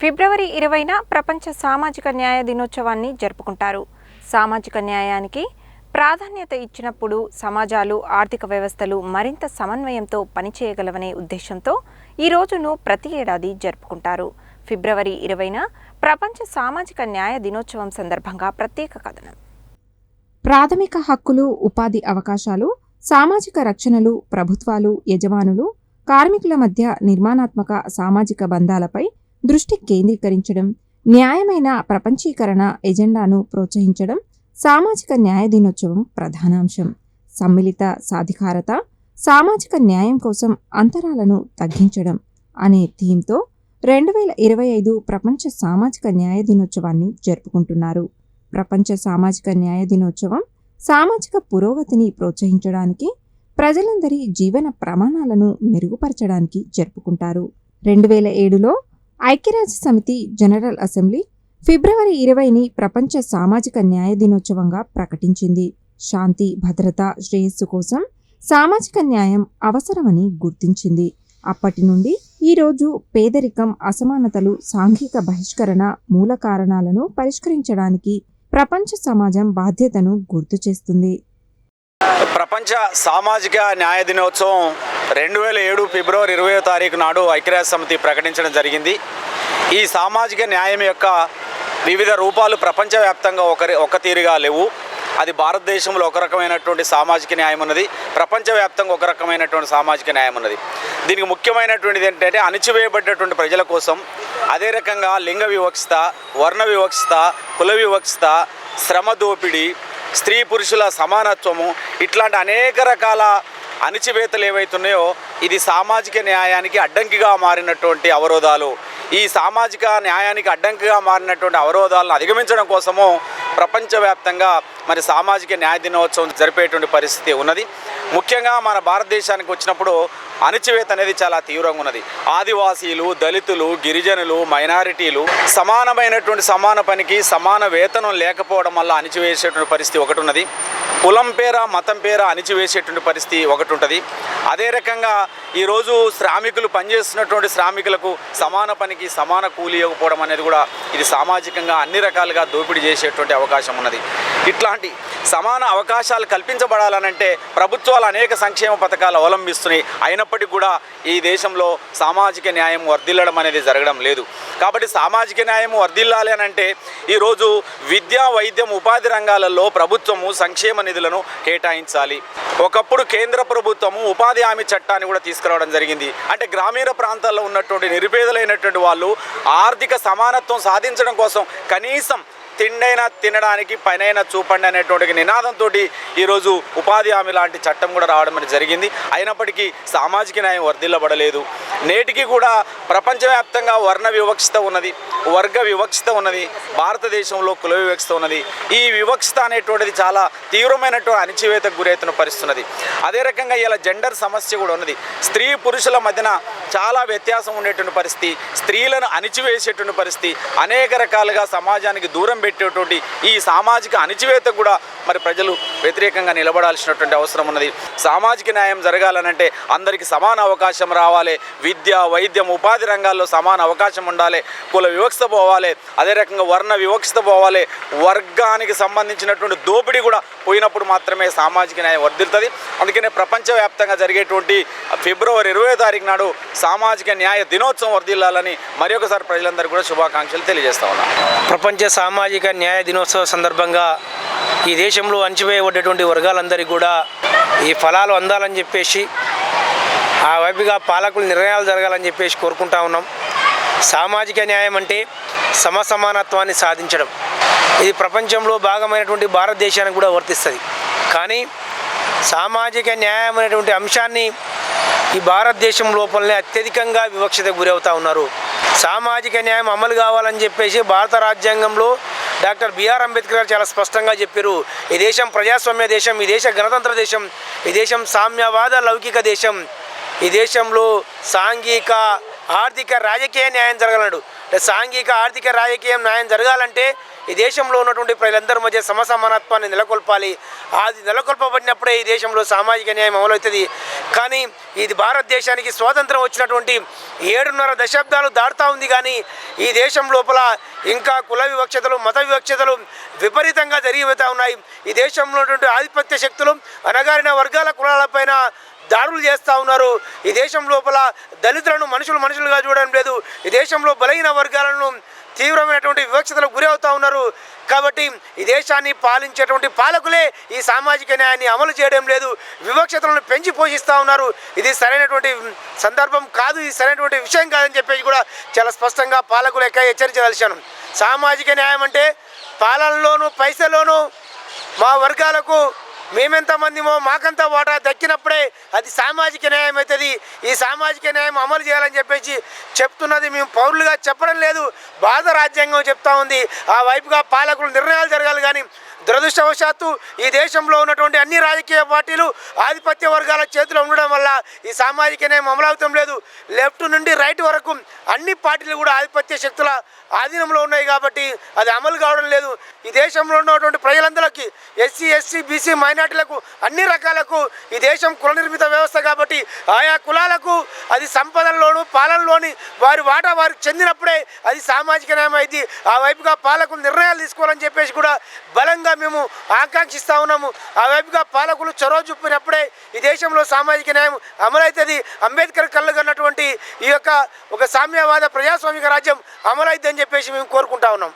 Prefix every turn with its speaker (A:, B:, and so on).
A: ఫిబ్రవరి ఇరవైన ప్రపంచ సామాజిక న్యాయ దినోత్సవాన్ని జరుపుకుంటారు. సామాజిక న్యాయానికి ప్రాధాన్యత ఇచ్చినప్పుడు సమాజాలు ఆర్థిక వ్యవస్థలు మరింత సమన్వయంతో పనిచేయగలవనే ఉద్దేశంతో ఈ రోజును ప్రతి ఏడాది జరుపుకుంటారు. ఫిబ్రవరి ఇరవైన ప్రపంచ సామాజిక న్యాయ దినోత్సవం సందర్భంగా ప్రత్యేక కథనం.
B: ప్రాథమిక హక్కులు ఉపాధి అవకాశాలు సామాజిక రక్షణలు ప్రభుత్వాలు యజమానులు కార్మికుల మధ్య నిర్మాణాత్మక సామాజిక బంధాలపై దృష్టి కేంద్రీకరించడం న్యాయమైన ప్రపంచీకరణ ఎజెండాను ప్రోత్సహించడం సామాజిక న్యాయ దినోత్సవం ప్రధానాంశం. సమ్మిళిత సాధికారత సామాజిక న్యాయం కోసం అంతరాలను తగ్గించడం అనే థీమ్తో రెండు వేల ఇరవై ఐదు ప్రపంచ సామాజిక న్యాయ దినోత్సవాన్ని జరుపుకుంటున్నారు. ప్రపంచ సామాజిక న్యాయ దినోత్సవం సామాజిక పురోగతిని ప్రోత్సహించడానికి ప్రజలందరి జీవన ప్రమాణాలను మెరుగుపరచడానికి జరుపుకుంటారు. రెండు వేల ఏడులో ఐక్యరాజ్య సమితి జనరల్ అసెంబ్లీ ఫిబ్రవరి ఇరవైని ప్రపంచ సామాజిక న్యాయ దినోత్సవంగా ప్రకటించింది. శాంతి భద్రత శ్రేయస్సు కోసం సామాజిక న్యాయం అవసరమని గుర్తించింది. అప్పటి నుండి ఈ రోజు పేదరికం అసమానతలు సాంఘిక బహిష్కరణ మూల కారణాలను పరిష్కరించడానికి ప్రపంచ సమాజం బాధ్యతను గుర్తు చేస్తుంది
C: ప్రపంచ సామాజిక న్యాయ దినోత్సవం రెండు వేల ఏడు ఫిబ్రవరి ఇరవయో తారీఖు నాడు ఐక్యరాజ్య సమితి ప్రకటించడం జరిగింది. ఈ సామాజిక న్యాయం యొక్క వివిధ రూపాలు ప్రపంచవ్యాప్తంగా ఒకరి ఒక తీరుగా లేవు. అది భారతదేశంలో ఒక రకమైనటువంటి సామాజిక న్యాయం ఉన్నది. ప్రపంచవ్యాప్తంగా ఒక రకమైనటువంటి సామాజిక న్యాయం ఉన్నది. దీనికి ముఖ్యమైనటువంటిది ఏంటంటే అణిచివేయబడ్డటువంటి ప్రజల కోసం అదే రకంగా లింగ వివక్షత వర్ణ వివక్షత కుల వివక్షత శ్రమ దోపిడీ స్త్రీ పురుషుల సమానత్వము ఇట్లాంటి అనేక రకాల అణిచివేతలు ఏవైతున్నాయో ఇది సామాజిక న్యాయానికి అడ్డంకిగా మారినటువంటి అవరోధాలు. ఈ సామాజిక న్యాయానికి అడ్డంకిగా మారినటువంటి అవరోధాలను అధిగమించడం కోసము ప్రపంచవ్యాప్తంగా మరి సామాజిక న్యాయ దినోత్సవం జరిపేటువంటి పరిస్థితి ఉన్నది. ముఖ్యంగా మన భారతదేశానికి వచ్చినప్పుడు అణచివేత అనేది చాలా తీవ్రంగా ఉన్నది. ఆదివాసీలు దళితులు గిరిజనులు మైనారిటీలు సమానమైనటువంటి సమాన పనికి సమాన వేతనం లేకపోవడం వల్ల అణిచివేసేటువంటి పరిస్థితి ఒకటి ఉన్నది. కులం పేర మతం పేర అణిచివేసేటువంటి పరిస్థితి ఒకటి ఉంటుంది అదే రకంగా ఈరోజు శ్రామికులు పనిచేస్తున్నటువంటి శ్రామికులకు సమాన పనికి సమాన కూలి ఇవ్వకపోవడం అనేది కూడా ఇది సామాజికంగా అన్ని రకాలుగా దోపిడీ చేసేటువంటి అవకాశం ఉన్నది. ఇట్లాంటి సమాన అవకాశాలు కల్పించబడాలనంటే ప్రభుత్వాలు అనేక సంక్షేమ పథకాలు అవలంబిస్తున్నాయి. అయినప్పటికీ కూడా ఈ దేశంలో సామాజిక న్యాయం వర్ధిల్లడం అనేది జరగడం లేదు. కాబట్టి సామాజిక న్యాయం వర్ధిల్లాలి అనంటే ఈరోజు విద్య వైద్యం ఉపాధి రంగాలలో ప్రభుత్వము సంక్షేమ నిధులను కేటాయించాలి. ఒకప్పుడు కేంద్ర ప్రభుత్వము ఉపాధి హామీ చట్టాన్ని కూడా తీసుకురావడం జరిగింది. అంటే గ్రామీణ ప్రాంతాల్లో ఉన్నటువంటి నిరుపేదలైనటువంటి వాళ్ళు ఆర్థిక సమానత్వం సాధించడం కోసం కనీసం తిండైనా తినడానికి పనైనా చూపండి అనేటువంటి నినాదంతో ఈరోజు ఉపాధి హామీ లాంటి చట్టం కూడా రావడం అనేది జరిగింది. అయినప్పటికీ సామాజిక న్యాయం వర్ధిల్లబడలేదు. నేటికి కూడా ప్రపంచవ్యాప్తంగా వర్ణ వివక్షత ఉన్నది వర్గ వివక్షత ఉన్నది భారతదేశంలో కుల వివక్షత ఉన్నది. ఈ వివక్షత అనేటువంటిది చాలా తీవ్రమైనటువంటి అణిచివేతకు గురవుతున్న పరిస్థితున్నది. అదే రకంగా ఇలా జెండర్ సమస్య కూడా ఉన్నది. స్త్రీ పురుషుల మధ్యన చాలా వ్యత్యాసం ఉండేటువంటి పరిస్థితి స్త్రీలను అణిచివేసేటువంటి పరిస్థితి అనేక రకాలుగా సమాజానికి దూరం పెట్టేటువంటి ఈ సామాజిక అణిచివేత కూడా మరి ప్రజలు వ్యతిరేకంగా నిలబడాల్సినటువంటి అవసరం ఉన్నది. సామాజిక న్యాయం జరగాలనంటే అందరికీ సమాన అవకాశం రావాలి. విద్య వైద్యం ఉపాధి రంగాల్లో సమాన అవకాశం ఉండాలి. కుల వివక్షత పోవాలి. అదే రకంగా వర్ణ వివక్షత పోవాలి. వర్గానికి సంబంధించినటువంటి దోపిడీ కూడా పోయినప్పుడు మాత్రమే సామాజిక న్యాయం వర్ధిల్తుంది అందుకనే ప్రపంచవ్యాప్తంగా జరిగేటువంటి ఫిబ్రవరి ఇరవై తారీఖు నాడు సామాజిక న్యాయ దినోత్సవం వర్ధిల్లాలని మరి ఒకసారి ప్రజలందరూ కూడా శుభాకాంక్షలు తెలియజేస్తా ఉన్నాను.
D: ప్రపంచ సామాజిక న్యాయ దినోత్సవ సందర్భంగా ఈ దేశంలో అణచివేయబడ్డటువంటి వర్గాలందరికీ కూడా ఈ ఫలాలు అందాలని చెప్పేసి ఆ వైపుగా పాలకులు నిర్ణయాలు జరగాలని చెప్పేసి కోరుకుంటా ఉన్నాం. సామాజిక న్యాయం అంటే సమసమానత్వాన్ని సాధించడం. ఇది ప్రపంచంలో భాగమైనటువంటి భారతదేశానికి కూడా వర్తిస్తుంది. కానీ సామాజిక న్యాయం అనేటువంటి అంశాన్ని ఈ భారతదేశం లోపలనే అత్యధికంగా వివక్షత గురవుతూ ఉన్నారు. సామాజిక న్యాయం అమలు కావాలని చెప్పేసి భారత రాజ్యాంగంలో డాక్టర్ బిఆర్ అంబేద్కర్ గారు చాలా స్పష్టంగా చెప్పారు ఈ దేశం ప్రజాస్వామ్య దేశం ఈ దేశ గణతంత్ర దేశం ఈ దేశం సామ్యవాద లౌకిక దేశం ఈ దేశంలో సాంఘిక ఆర్థిక రాజకీయ న్యాయం జరగలడు అంటే సాంఘిక ఆర్థిక రాజకీయం న్యాయం జరగాలంటే ఈ దేశంలో ఉన్నటువంటి ప్రజలందరి మధ్య సమసమానత్వాన్ని నెలకొల్పాలి. అది నెలకొల్పబడినప్పుడే ఈ దేశంలో సామాజిక న్యాయం అమలవుతుంది. కానీ ఇది భారతదేశానికి స్వాతంత్రం వచ్చినటువంటి ఏడున్నర దశాబ్దాలు దాటుతా ఉంది కానీ ఈ దేశం లోపల ఇంకా కుల వివక్షతలు మత వివక్షతలు విపరీతంగా జరిగిపోతూ ఉన్నాయి. ఈ దేశంలో ఉన్నటువంటి ఆధిపత్య శక్తులు అనగారిన వర్గాల కులాలపైన దాడులు చేస్తూ ఉన్నారు. ఈ దేశం లోపల దళితులను మనుషులు మనుషులుగా చూడడం లేదు. ఈ దేశంలో బలహీన వర్గాలను తీవ్రమైనటువంటి వివక్షతలకు గురి అవుతూ ఉన్నారు. కాబట్టి ఈ దేశాన్ని పాలించేటువంటి పాలకులే ఈ సామాజిక న్యాయాన్ని అమలు చేయడం లేదు. వివక్షతలను పెంచి పోషిస్తూ ఉన్నారు. ఇది సరైనటువంటి సందర్భం కాదు. ఇది సరైనటువంటి విషయం కాదని చెప్పేసి కూడా చాలా స్పష్టంగా పాలకులు ఎక్క హెచ్చరించదలిచాను. సామాజిక న్యాయం అంటే పాలనలోను పైసల్లోనూ మా వర్గాలకు మేమెంతమందిమో మాకంత వాటా దక్కినప్పుడే అది సామాజిక న్యాయం అవుతుంది. ఈ సామాజిక న్యాయం అమలు చేయాలని చెప్పేసి చెప్తున్నది మేము పౌరులుగా చెప్పడం లేదు. బాధ రాజ్యాంగం చెప్తా ఉంది. ఆ వైపుగా పాలకులు నిర్ణయాలు జరగాలి కానీ దురదృష్టవశాత్తు ఈ దేశంలో ఉన్నటువంటి అన్ని రాజకీయ పార్టీలు ఆధిపత్య వర్గాల చేతిలో ఉండడం వల్ల ఈ సామాజిక న్యాయం అమలవుతం లేదు. లెఫ్ట్ నుండి రైట్ వరకు అన్ని పార్టీలు కూడా ఆధిపత్య శక్తుల ఆధీనంలో ఉన్నాయి కాబట్టి అది అమలు కావడం లేదు. ఈ దేశంలో ఉన్నటువంటి ప్రజలందరికీ ఎస్సీ ఎస్సీ బీసీ మైనార్టీలకు అన్ని రకాలకు ఈ దేశం కుల నిర్మిత వ్యవస్థ కాబట్టి ఆయా కులాలకు అది సంపదల్లోను పాలనలోని వారి వాటా వారికి చెందినప్పుడే అది సామాజిక న్యాయం అయింది. ఆ వైపుగా పాలకులు నిర్ణయాలు తీసుకోవాలని చెప్పేసి కూడా బలంగా మేము ఆకాంక్షిస్తూ ఉన్నాము. ఆ వైపుగా పాలకులు చొరవ చూపినప్పుడే ఈ దేశంలో సామాజిక న్యాయం అమలవుతుంది అంబేద్కర్ కళ్ళు కన్నటువంటి ఈ యొక్క ఒక సామ్యవాద ప్రజాస్వామిక రాజ్యం అమలైద్దని చెప్పేసి మేము కోరుకుంటా ఉన్నాం.